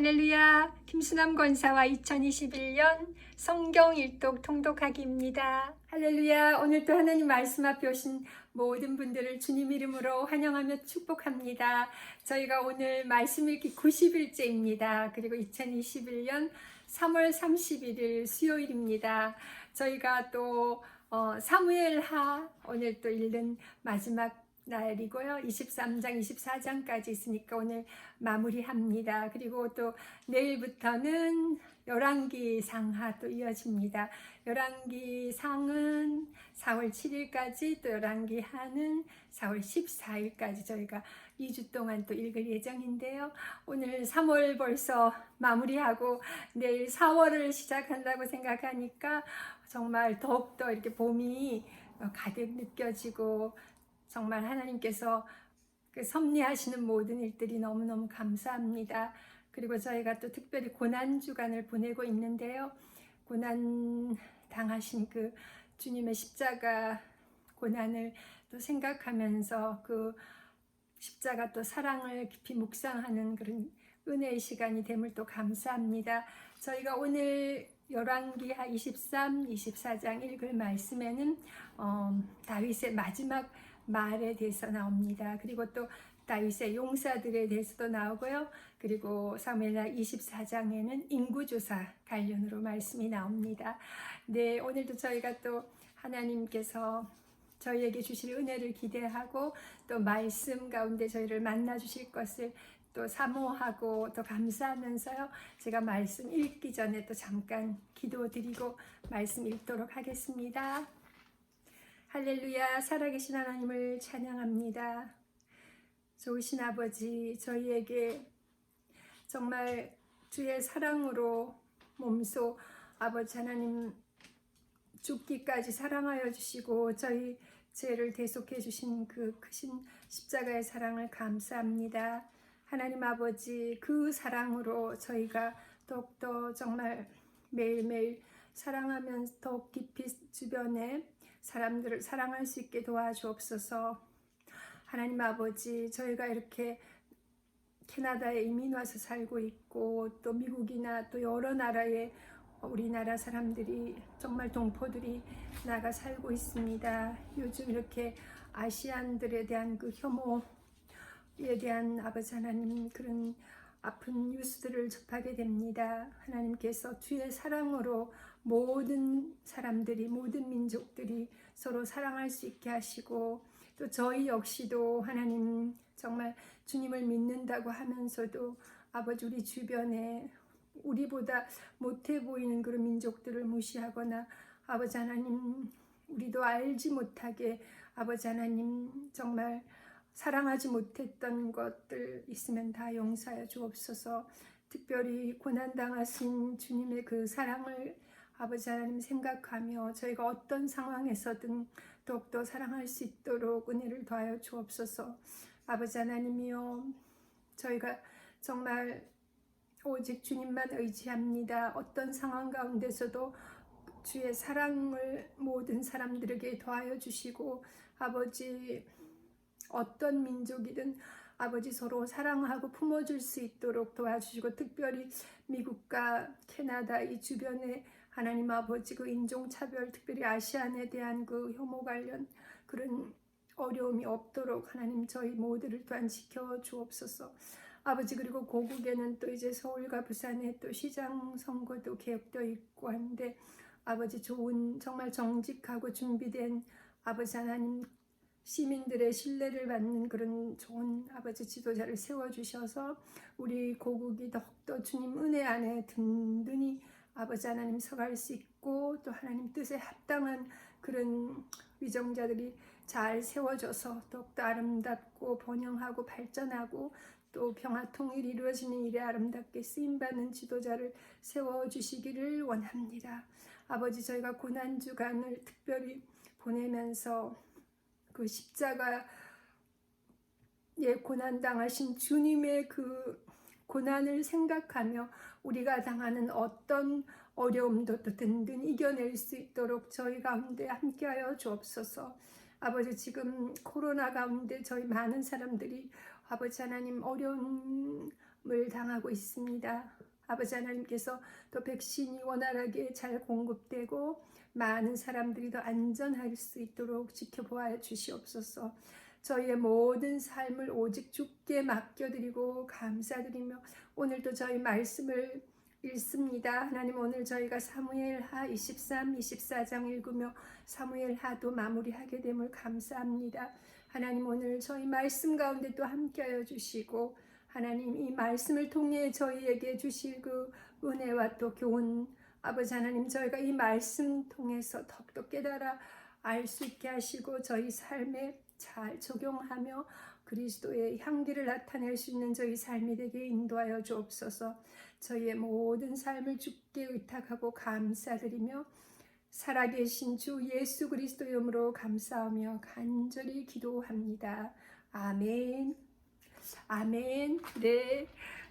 할렐루야. 김수남 권사와 2021년 성경 일독 통독하기입니다. 할렐루야. 오늘도 하나님 말씀 앞에 오신 모든 분들을 주님 이름으로 환영하며 축복합니다. 저희가 오늘 말씀 읽기 90일째입니다. 그리고 2021년 3월 31일 수요일입니다. 저희가 또 어, 사무엘하 오늘 또 읽는 마지막 날이고요. 23장, 24장까지 있으니까 오늘 마무리합니다. 그리고 또 내일부터는 열왕기 상하 또 이어집니다. 열왕기 상은 4월 7일까지 또 열왕기 하는 4월 14일까지 저희가 2주 동안 또 읽을 예정인데요. 오늘 3월 벌써 마무리하고 내일 4월을 시작한다고 생각하니까 정말 더욱더 이렇게 봄이 가득 느껴지고 정말 하나님께서 그 섭리하시는 모든 일들이 너무너무 감사합니다. 그리고 저희가 또 특별히 고난 주간을 보내고 있는데요. 고난 당하신 그 주님의 십자가 고난을 또 생각하면서 그 십자가 또 사랑을 깊이 묵상하는 그런 은혜의 시간이 됨을 또 감사합니다. 저희가 오늘 열왕기하 23, 24장 읽을 말씀에는 어, 다윗의 마지막 말에 대해서 나옵니다. 그리고 또 다윗의 용사들에 대해서도 나오고요. 그리고 사무엘하 24장에는 인구조사 관련으로 말씀이 나옵니다. 네, 오늘도 저희가 또 하나님께서 저희에게 주실 은혜를 기대하고 또 말씀 가운데 저희를 만나 주실 것을 또 사모하고 또 감사하면서요. 제가 말씀 읽기 전에 또 잠깐 기도드리고 말씀 읽도록 하겠습니다. 할렐루야 살아계신 하나님을 찬양합니다. 좋으신 아버지 저희에게 정말 주의 사랑으로 몸소 아버지 하나님 죽기까지 사랑하여 주시고 저희 죄를 대속해 주신 그 크신 십자가의 사랑을 감사합니다. 하나님 아버지 그 사랑으로 저희가 더욱더 정말 매일매일 사랑하면서 더욱 깊이 주변에 사람들을 사랑할 수 있게 도와주옵소서. 하나님 아버지, 저희가 이렇게 캐나다에 이민 와서 살고 있고 또 미국이나 또 여러 나라에 우리나라 사람들이 정말 동포들이 나가 살고 있습니다. 요즘 이렇게 아시안들에 대한 그 혐오에 대한 아버지 하나님 그런 아픈 뉴스들을 접하게 됩니다. 하나님께서 주의 사랑으로 모든 사람들이 모든 민족들이 서로 사랑할 수 있게 하시고 또 저희 역시도 하나님 정말 주님을 믿는다고 하면서도 아버지 우리 주변에 우리보다 못해 보이는 그런 민족들을 무시하거나 아버지 하나님 우리도 알지 못하게 아버지 하나님 정말 사랑하지 못했던 것들 있으면 다 용서하여 주옵소서. 특별히 고난당하신 주님의 그 사랑을 아버지 하나님 생각하며 저희가 어떤 상황에서든 더욱더 사랑할 수 있도록 은혜를 더하여 주옵소서. 아버지 하나님이여 저희가 정말 오직 주님만 의지합니다. 어떤 상황 가운데서도 주의 사랑을 모든 사람들에게 더하여 주시고 아버지 어떤 민족이든 아버지 서로 사랑하고 품어줄 수 있도록 도와주시고 특별히 미국과 캐나다 이 주변에 하나님 아버지 그 인종차별 특별히 아시안에 대한 그 혐오 관련 그런 어려움이 없도록 하나님 저희 모두를 또한 지켜 주옵소서. 아버지 그리고 고국에는 또 이제 서울과 부산에 또 시장 선거도 계획되어 있고 한데 아버지 좋은 정말 정직하고 준비된 아버지 하나님 시민들의 신뢰를 받는 그런 좋은 아버지 지도자를 세워주셔서 우리 고국이 더욱더 주님 은혜 안에 든든히 아버지 하나님 서갈 수 있고 또 하나님 뜻에 합당한 그런 위정자들이 잘 세워져서 더욱더 아름답고 번영하고 발전하고 또 평화 통일이 이루어지는 일에 아름답게 쓰임받는 지도자를 세워주시기를 원합니다. 아버지 저희가 고난주간을 특별히 보내면서 그 십자가에 고난 당하신 주님의 그 고난을 생각하며 우리가 당하는 어떤 어려움도 또 든든히 이겨낼 수 있도록 저희 가운데 함께하여 주옵소서. 아버지 지금 코로나 가운데 저희 많은 사람들이 아버지 하나님 어려운 당하고 있습니다. 아버지 하나님께서 또 백신이 원활하게 잘 공급되고 많은 사람들이 더 안전할 수 있도록 지켜보아 주시옵소서. 저희의 모든 삶을 오직 주께 맡겨드리고 감사드리며 오늘도 저희 말씀을 읽습니다. 하나님 오늘 저희가 사무엘하 23, 24장 읽으며 사무엘하도 마무리하게 됨을 감사합니다. 하나님 오늘 저희 말씀 가운데 또 함께하여 주시고 하나님 이 말씀을 통해 저희에게 주실 그 은혜와 또 교훈 아버지 하나님 저희가 이 말씀 통해서 더욱더 깨달아 알 수 있게 하시고 저희 삶에 잘 적용하며 그리스도의 향기를 나타낼 수 있는 저희 삶이 되게 인도하여 주옵소서 저희의 모든 삶을 주께 의탁하고 감사드리며 살아계신 주 예수 그리스도 이름으로 감사하며 간절히 기도합니다. 아멘. 아멘. 네.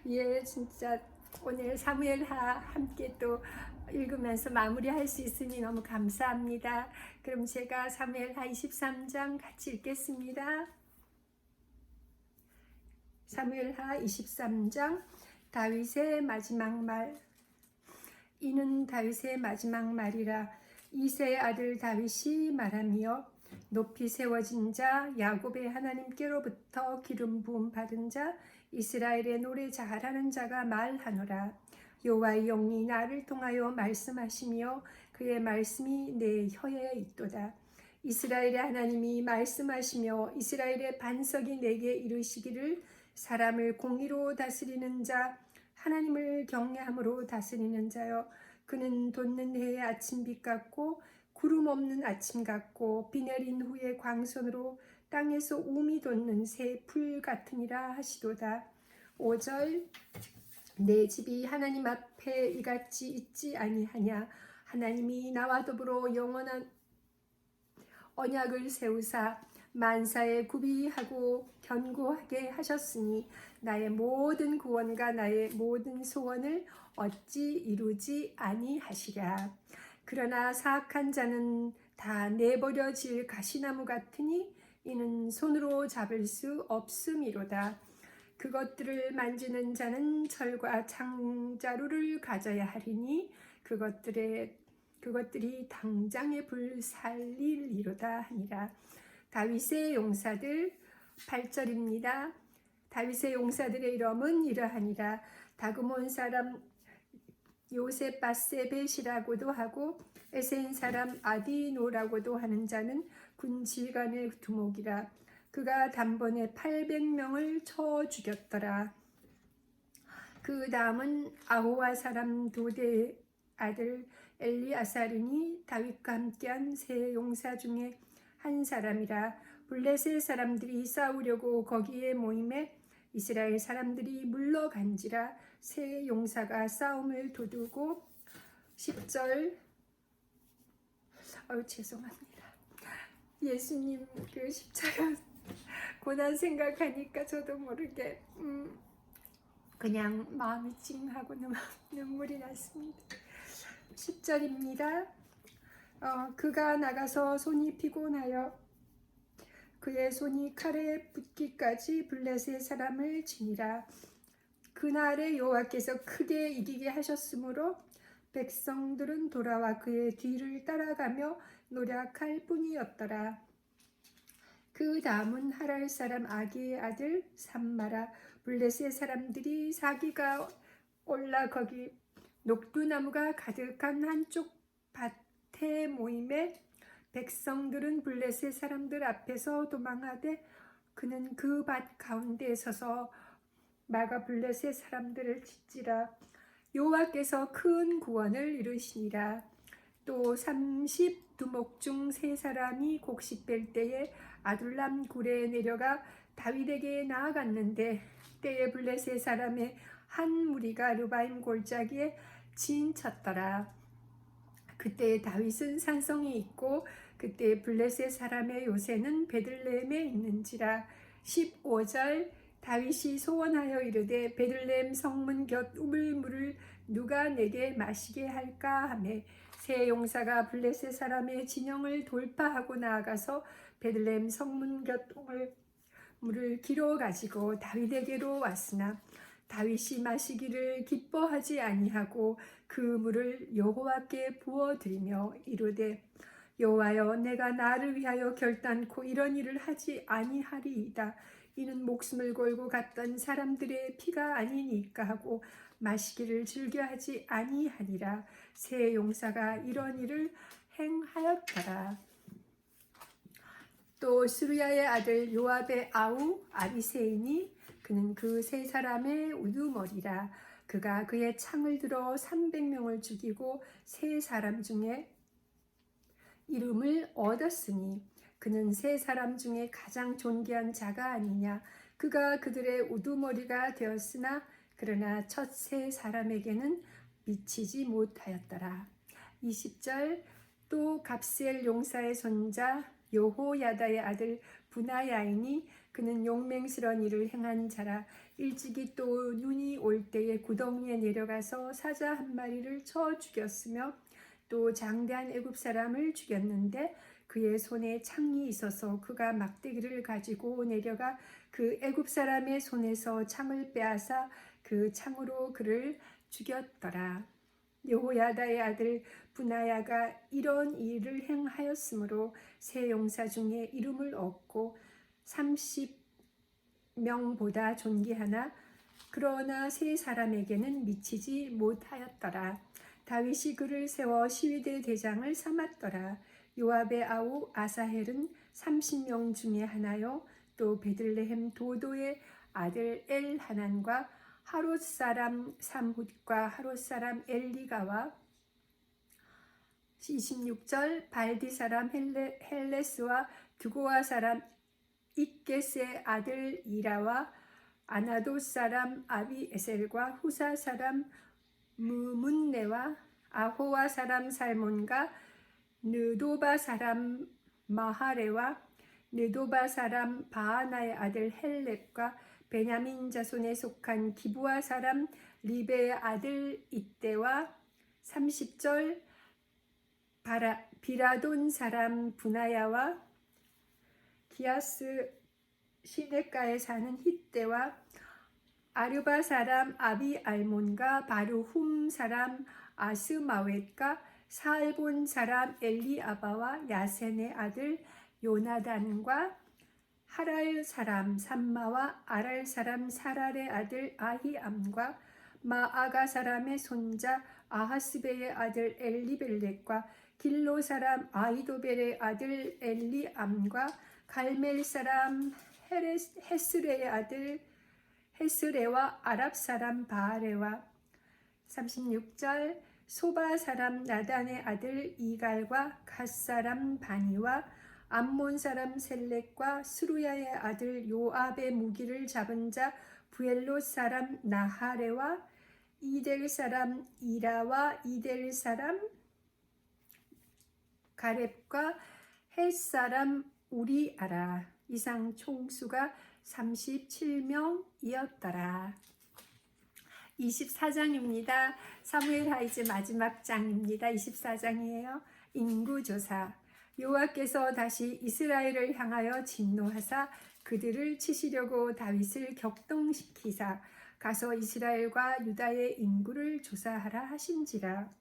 예, 진짜 오늘 사무엘하 함께 또 읽으면서 마무리할 수 있으니 너무 감사합니다. 그럼 제가 사무엘하 23장 같이 읽겠습니다. 사무엘하 23장 다윗의 마지막 말 이는 다윗의 마지막 말이라 이세의 아들 다윗이 말하며 높이 세워진 자 야곱의 하나님께로부터 기름 부음 받은 자 이스라엘의 노래 잘하는 자가 말하노라. 여호와의 영이 나를 통하여 말씀하시며 그의 말씀이 내 혀에 있도다. 이스라엘의 하나님이 말씀하시며 이스라엘의 반석이 내게 이르시기를 사람을 공의로 다스리는 자 하나님을 경외함으로 다스리는 자여. 그는 돋는 해의 아침빛 같고 구름 없는 아침 같고 비 내린 후에 광선으로 땅에서 우미 돋는 새 풀 같으니라 하시도다. 5절 내 집이 하나님 앞에 이같이 있지 아니하냐 하나님이 나와 더불어 영원한 언약을 세우사 만사에 구비하고 견고하게 하셨으니 나의 모든 구원과 나의 모든 소원을 어찌 이루지 아니하시랴. 그러나 사악한 자는 다 내버려질 가시나무 같으니 이는 손으로 잡을 수 없음이로다. 그것들을 만지는 자는 철과 창자루를 가져야 하리니 그것들의 그것들이 당장의 불 살릴이로다 하니라. 다윗의 용사들 8절입니다. 다윗의 용사들의 이름은 이러하니라. 다그몬 사람 요셉 바세벳이라고도 하고 에센 사람 아디노라고도 하는 자는 군지간의 두목이라. 그가 단번에 800명을 쳐 죽였더라. 그 다음은 아호와 사람 도대 아들 엘리아사르니 다윗과 함께한 세 용사 중에 한 사람이라 블레셋 사람들이 싸우려고 거기에 모임에 이스라엘 사람들이 물러간지라 세 용사가 싸움을 도두고 10절 아유 죄송합니다. 예수님 그 십자가 고난 생각하니까 저도 모르게 음, 그냥 마음이 찡하고 눈- 눈물이 났습니다. 10절입니다. 어, 그가 나가서 손이 피곤하여 그의 손이 칼에 붙기까지 블레셋 사람을 지니라. 그날에 여호와께서 크게 이기게 하셨으므로 백성들은 돌아와 그의 뒤를 따라가며 노력할 뿐이었더라. 그 다음은 하랄 사람 아기의 아들 삼마라 블레셋 사람들이 사기가 올라 거기 녹두나무가 가득한 한쪽 밭에 모임에 백성들은 블레셋 사람들 앞에서 도망하되 그는 그 밭 가운데 서서 마가 블레셋 사람들을 짓지라. 여호와께서 큰 구원을 이루시니라. 또 30두목 중 세 사람이 곡식 뺄 때에 아둘람 굴에 내려가 다윗에게 나아갔는데 때에 블레셋 사람의 한 무리가 루바임 골짜기에 진쳤더라. 그때 다윗은 산성이 있고 그때 블레셋 사람의 요새는 베들레헴에 있는지라. 15절 다윗이 소원하여 이르되 베들레헴 성문 곁 우물물을 누가 내게 마시게 할까 하매 세 용사가 블레셋 사람의 진영을 돌파하고 나아가서 베들레헴 성문 곁 우물 물을 길어 가지고 다윗에게로 왔으나 다윗이 마시기를 기뻐하지 아니하고 그 물을 여호와께 부어 드리며 이르되 여호와여 내가 나를 위하여 결단코 이런 일을 하지 아니하리이다 이는 목숨을 걸고 갔던 사람들의 피가 아니니까 하고 마시기를 즐겨하지 아니하니라. 새 용사가 이런 일을 행하였더라. 또 수르야의 아들 요압의 아우 아비세인이 그는 그 세 사람의 우두머리라. 그가 그의 창을 들어 300명을 죽이고 세 사람 중에 이름을 얻었으니 그는 세 사람 중에 가장 존귀한 자가 아니냐. 그가 그들의 우두머리가 되었으나 그러나 첫 세 사람에게는 미치지 못하였더라. 20절 또 갑셀 용사의 손자 요호야다의 아들 분하야이니 그는 용맹스러운 일을 행한 자라. 일찍이 또 눈이 올 때에 구덩이에 내려가서 사자 한 마리를 쳐 죽였으며 또 장대한 애굽 사람을 죽였는데 그의 손에 창이 있어서 그가 막대기를 가지고 내려가 그 애굽 사람의 손에서 창을 빼앗아 그 창으로 그를 죽였더라. 여호야다의 아들 분하야가 이런 일을 행하였으므로 세 용사 중에 이름을 얻고 30명보다 존귀하나 그러나 세 사람에게는 미치지 못하였더라. 다윗이 그를 세워 시위대 대장을 삼았더라. 요압의 아우 아사헬은 30명 중에 하나요. 또 베들레헴 도도의 아들 엘 하난과 하롯 사람 삼훗과 하롯 사람 엘리가와 26절 발디 사람 헬레, 헬레스와 규고아 사람 이겟의 아들 이라와 아나도 사람 아비에셀과 후사 사람 무문네와 아호와 사람 살몬과 느도바 사람 마하레와 느도바 사람 바하나의 아들 헬렙과 베냐민 자손에 속한 기부아 사람 리베의 아들 이때와 30절 바라, 비라돈 사람 분하야와 기아스 시내가에 사는 히때와 아르바 사람 아비 알몬과 바루훔 사람 아스마웻과 사알본 사람 엘리아바와 야센의 아들 요나단과 하랄 사람 삼마와 아랄 사람 사랄의 아들 아히암과 마아가 사람의 손자 아하스베의 아들 엘리벨렉과 길로 사람 아이도벨의 아들 엘리암과 갈멜 사람 헤스레의 아들 헤스레와 아랍 사람 바아레와. 36절 소바 사람 나단의 아들 이갈과 갓 사람 바니와 암몬 사람 셀렉과 스루야의 아들 요압의 무기를 잡은 자 부엘롯 사람 나하레와 이델 사람 이라와 이델 사람 가렙과 헷 사람 우리아라 이상 총수가 37명이었더라. 24장입니다. 사무엘 하이즈 마지막 장입니다. 24장이에요. 인구조사. 여호와께서 다시 이스라엘을 향하여 진노하사 그들을 치시려고 다윗을 격동시키사 가서 이스라엘과 유다의 인구를 조사하라 하신지라.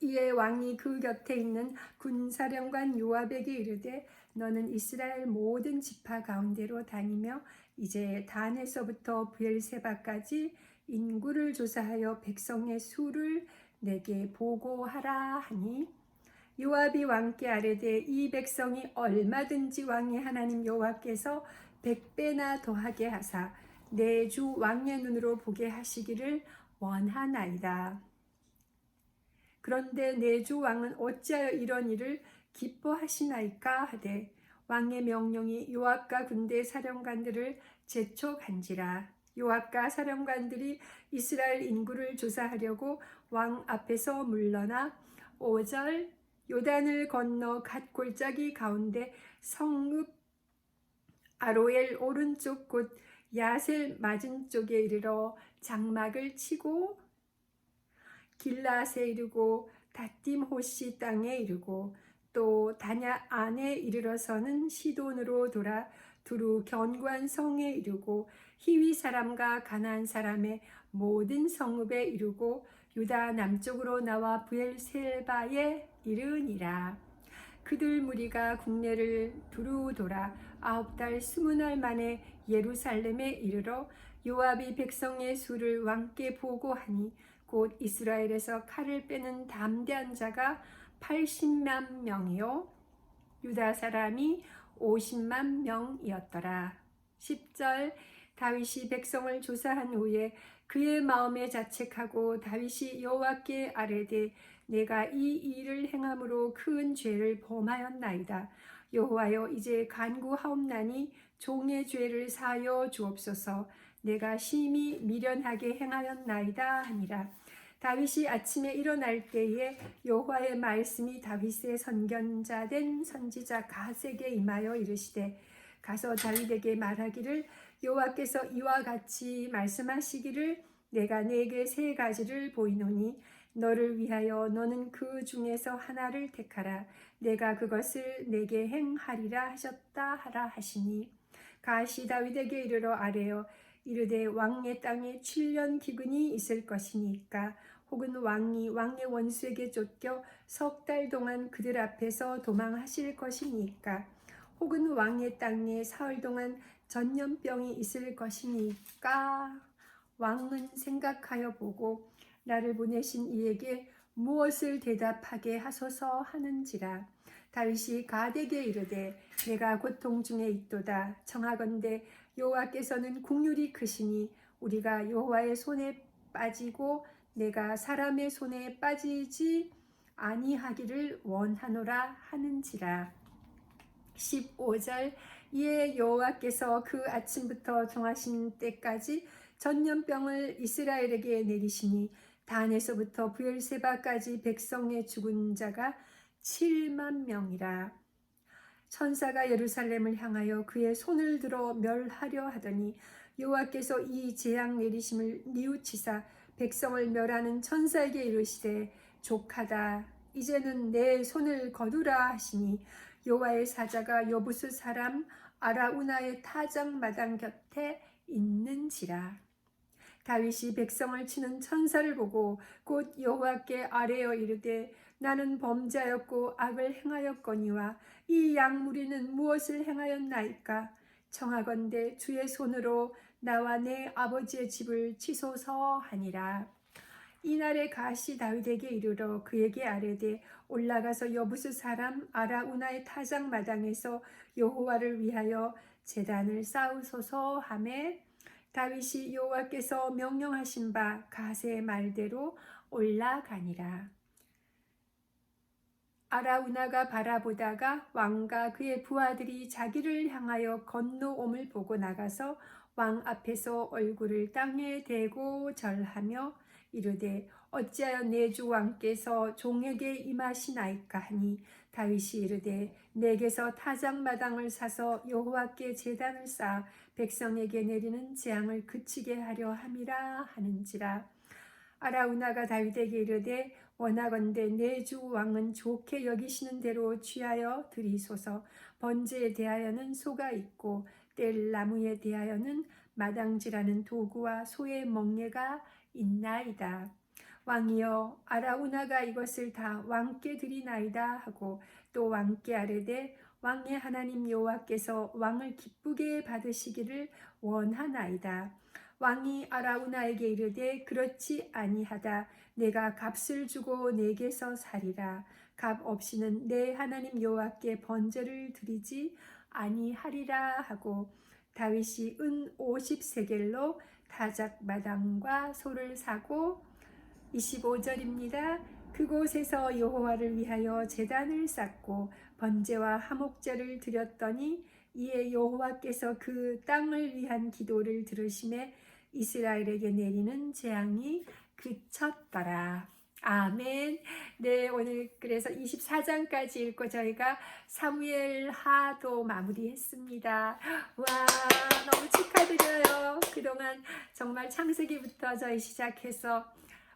이에 왕이 그 곁에 있는 군사령관 요압에게 이르되 너는 이스라엘 모든 지파 가운데로 다니며 이제 단에서부터 부엘세바까지 인구를 조사하여 백성의 수를 내게 보고하라 하니 요압이 왕께 아뢰되 이 백성이 얼마든지 왕의 하나님 여호와께서 백배나 더하게 하사 내 주 왕의 눈으로 보게 하시기를 원하나이다. 그런데 내 주 왕은 어찌하여 이런 일을 기뻐하시나이까 하되 왕의 명령이 요압과 군대 사령관들을 재촉한지라. 요압과 사령관들이 이스라엘 인구를 조사하려고 왕 앞에서 물러나 5절 요단을 건너 갓 골짜기 가운데 성읍 아로엘 오른쪽 곳 야셀 맞은 쪽에 이르러 장막을 치고 길라세 이르고 다딤 호시 땅에 이르고 또 다냐 안에 이르러서는 시돈으로 돌아 두루 견고한 성에 이르고 히위 사람과 가나안 사람의 모든 성읍에 이르고 유다 남쪽으로 나와 부엘셀바에 이르니라. 그들 무리가 국내를 두루 돌아 아홉 달 스무 날 만에 예루살렘에 이르러 요압이 백성의 수를 왕께 보고하니 곧 이스라엘에서 칼을 빼는 담대한 자가 80만 명이요 유다 사람이 50만 명이었더라. 10절 다윗이 백성을 조사한 후에 그의 마음에 자책하고 다윗이 여호와께 아뢰되 내가 이 일을 행함으로 큰 죄를 범하였나이다. 여호와여 이제 간구하옵나니 종의 죄를 사여 주옵소서. 내가 심히 미련하게 행하였나이다 하니라. 다윗이 아침에 일어날 때에 여호와의 말씀이 다윗의 선견자 된 선지자 가세게 임하여 이르시되 가서 다윗에게 말하기를 여호와께서 이와 같이 말씀하시기를 내가 내게 세 가지를 보이노니 너를 위하여 너는 그 중에서 하나를 택하라. 내가 그것을 내게 행하리라 하셨다 하라 하시니. 가시 다윗에게 이르러 아뢰어 이르되 왕의 땅에 7년 기근이 있을 것이니까 혹은 왕이 왕의 원수에게 쫓겨 석 달 동안 그들 앞에서 도망하실 것이니까 혹은 왕의 땅에 사흘 동안 전염병이 있을 것이니까 왕은 생각하여 보고 나를 보내신 이에게 무엇을 대답하게 하소서 하는지라. 다윗이 가데게 이르되 내가 고통 중에 있도다. 청하건대 여호와께서는 국률이 크시니 우리가 여호와의 손에 빠지고 내가 사람의 손에 빠지지 아니하기를 원하노라 하는지라. 15절 이에 여호와께서 그 아침부터 정하신 때까지 전염병을 이스라엘에게 내리시니 단에서부터 부엘세바까지 백성의 죽은 자가 7만 명이라. 천사가 예루살렘을 향하여 그의 손을 들어 멸하려 하더니 여호와께서 이 재앙 내리심을 뉘우치사 백성을 멸하는 천사에게 이르시되 족하다 이제는 내 손을 거두라 하시니 여호와의 사자가 여부수 사람 아라우나의 타작 마당 곁에 있는지라. 다윗이 백성을 치는 천사를 보고 곧 여호와께 아뢰어 이르되 나는 범죄하였고 악을 행하였거니와 이 양무리는 무엇을 행하였나이까? 청하건대 주의 손으로 나와 내 아버지의 집을 치소서 하니라 이날에 가시 다윗에게 이르러 그에게 아뢰되 올라가서 여부수 사람 아라우나의 타작 마당에서 여호와를 위하여 제단을 쌓으소서 하매 다윗이 여호와께서 명령하신 바 가세의 말대로 올라가니라. 아라우나가 바라보다가 왕과 그의 부하들이 자기를 향하여 건너옴을 보고 나가서 왕 앞에서 얼굴을 땅에 대고 절하며 이르되 어찌하여 내 주 왕께서 종에게 임하시나이까 하니? 다윗이 이르되 내게서 타작 마당을 사서 여호와께 제단을 쌓아 백성에게 내리는 재앙을 그치게 하려 함이라 하는지라. 아라우나가 다윗에게 이르되 원하건대 내 주 왕은 좋게 여기시는 대로 취하여 드리소서. 번제에 대하여는 소가 있고 뗄 나무에 대하여는 마당질하는 도구와 소의 멍에가 있나이다. 왕이여 아라우나가 이것을 다 왕께 드리나이다 하고 또 왕께 아뢰되 왕의 하나님 여호와께서 왕을 기쁘게 받으시기를 원하나이다. 왕이 아라우나에게 이르되 그렇지 아니하다. 내가 값을 주고 내게서 살이라. 값 없이는 내 하나님 여호와께 번제를 드리지 아니하리라 하고 다윗이 은 50세겔로 타작 마당과 소를 사고 25절입니다. 그곳에서 여호와를 위하여 제단을 쌓고 번제와 화목제를 드렸더니 이에 여호와께서 그 땅을 위한 기도를 들으심에 이스라엘에게 내리는 재앙이 그쳤더라. 아멘. 네, 오늘 그래서 24장까지 읽고 저희가 사무엘 하도 마무리했습니다. 와, 너무 축하드려요. 그동안 정말 창세기부터 저희 시작해서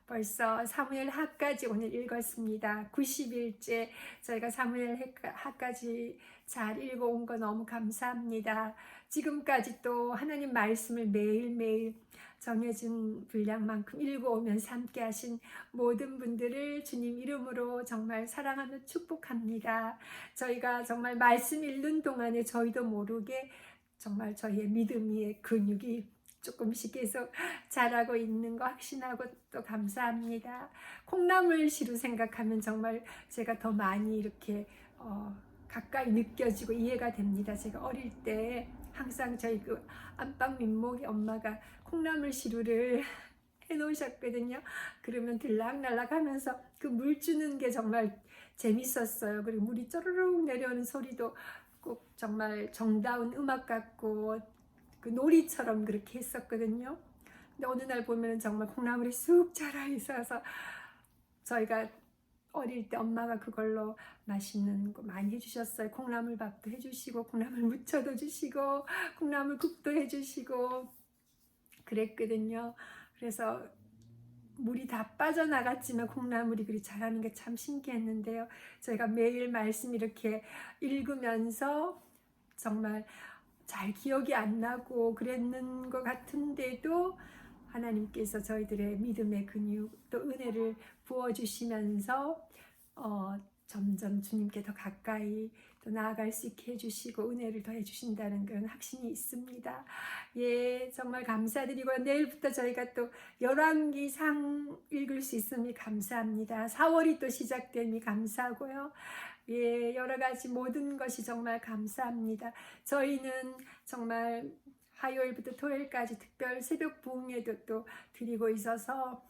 벌써 사무엘 하까지 오늘 읽었습니다. 90일째 저희가 사무엘 하까지 잘 읽어온 거 너무 감사합니다. 지금까지 또 하나님 말씀을 매일매일 정해진 분량만큼 읽어오면서 함께 하신 모든 분들을 주님 이름으로 정말 사랑하며 축복합니다. 저희가 정말 말씀 읽는 동안에 저희도 모르게 정말 저희의 믿음의 근육이 조금씩 계속 자라고 있는 거 확신하고 또 감사합니다. 콩나물 시루 생각하면 정말 제가 더 많이 이렇게 어, 가까이 느껴지고 이해가 됩니다. 제가 어릴 때 항상 저희 그 안방 민목이 엄마가 콩나물 시루를 해 놓으셨거든요. 그러면 들락날락 하면서 그 물 주는 게 정말 재밌었어요. 그리고 물이 쪼르륵 내려오는 소리도 꼭 정말 정다운 음악 같고 그 놀이처럼 그렇게 했었거든요. 근데 어느 날 보면 정말 콩나물이 쑥 자라 있어서 저희가 어릴 때 엄마가 그걸로 맛있는 거 많이 해주셨어요. 콩나물 밥도 해주시고, 콩나물 무쳐도 주시고, 콩나물 국도 해주시고, 그랬거든요. 그래서 물이 다 빠져나갔지만 콩나물이 그리 자라는 게 참 신기했는데요. 저희가 매일 말씀 이렇게 읽으면서 정말 잘 기억이 안 나고 그랬는 것 같은데도 하나님께서 저희들의 믿음의 근육 또 은혜를 부어주시면서 어, 점점 주님께 더 가까이 또 나아갈 수 있게 해주시고 은혜를 더 해 주신다는 그런 확신이 있습니다. 예, 정말 감사드리고 내일부터 저희가 또 열왕기상 읽을 수 있음이 감사합니다. 4월이 또 시작됨이 감사하고요. 예, 여러 가지 모든 것이 정말 감사합니다. 저희는 정말 화요일부터 토요일까지 특별 새벽 부흥회도 또 드리고 있어서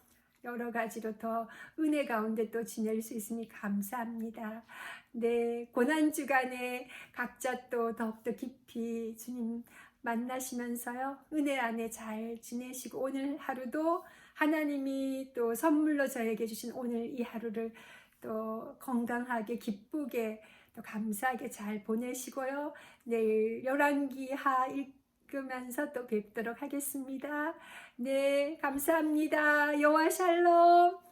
여러 가지로 더 은혜 가운데 또 지낼 수 있으니 감사합니다. 네, 고난 주간에 각자 또 더욱더 깊이 주님 만나시면서요. 은혜 안에 잘 지내시고 오늘 하루도 하나님이 또 선물로 저에게 주신 오늘 이 하루를 또 건강하게 기쁘게 또 감사하게 잘 보내시고요. 내일 열왕기하 읽으면서 또 뵙도록 하겠습니다. 네, 감사합니다. 여호와 샬롬.